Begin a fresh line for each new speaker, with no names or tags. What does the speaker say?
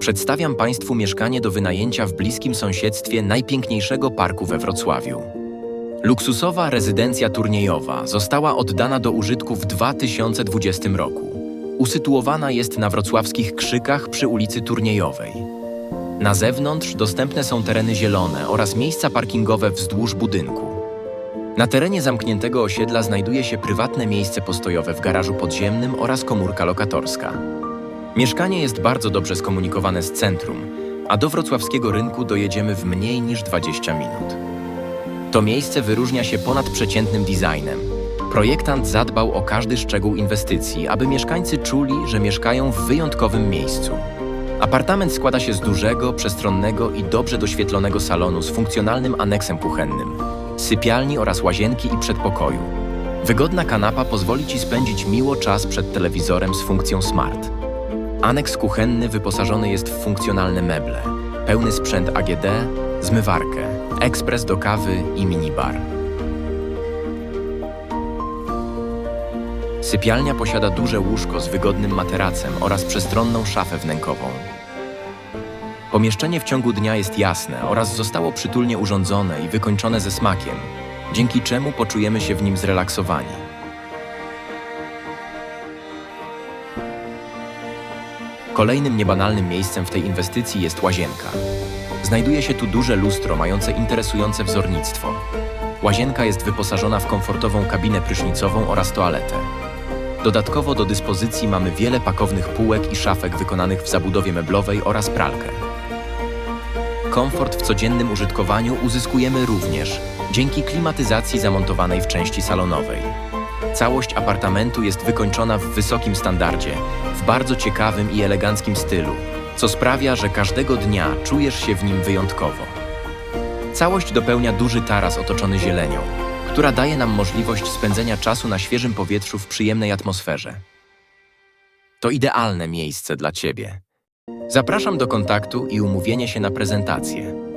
Przedstawiam Państwu mieszkanie do wynajęcia w bliskim sąsiedztwie najpiękniejszego parku we Wrocławiu. Luksusowa rezydencja turniejowa została oddana do użytku w 2020 roku. Usytuowana jest na wrocławskich Krzykach przy ulicy Turniejowej. Na zewnątrz dostępne są tereny zielone oraz miejsca parkingowe wzdłuż budynku. Na terenie zamkniętego osiedla znajduje się prywatne miejsce postojowe w garażu podziemnym oraz komórka lokatorska. Mieszkanie jest bardzo dobrze skomunikowane z centrum, a do wrocławskiego rynku dojedziemy w mniej niż 20 minut. To miejsce wyróżnia się ponadprzeciętnym designem. Projektant zadbał o każdy szczegół inwestycji, aby mieszkańcy czuli, że mieszkają w wyjątkowym miejscu. Apartament składa się z dużego, przestronnego i dobrze doświetlonego salonu z funkcjonalnym aneksem kuchennym, sypialni oraz łazienki i przedpokoju. Wygodna kanapa pozwoli Ci spędzić miło czas przed telewizorem z funkcją smart. Aneks kuchenny wyposażony jest w funkcjonalne meble, pełny sprzęt AGD, zmywarkę, ekspres do kawy i minibar. Sypialnia posiada duże łóżko z wygodnym materacem oraz przestronną szafę wnękową. Pomieszczenie w ciągu dnia jest jasne oraz zostało przytulnie urządzone i wykończone ze smakiem, dzięki czemu poczujemy się w nim zrelaksowani. Kolejnym niebanalnym miejscem w tej inwestycji jest łazienka. Znajduje się tu duże lustro mające interesujące wzornictwo. Łazienka jest wyposażona w komfortową kabinę prysznicową oraz toaletę. Dodatkowo do dyspozycji mamy wiele pakownych półek i szafek wykonanych w zabudowie meblowej oraz pralkę. Komfort w codziennym użytkowaniu uzyskujemy również dzięki klimatyzacji zamontowanej w części salonowej. Całość apartamentu jest wykończona w wysokim standardzie, w bardzo ciekawym i eleganckim stylu, co sprawia, że każdego dnia czujesz się w nim wyjątkowo. Całość dopełnia duży taras otoczony zielenią, która daje nam możliwość spędzenia czasu na świeżym powietrzu w przyjemnej atmosferze. To idealne miejsce dla Ciebie. Zapraszam do kontaktu i umówienia się na prezentację.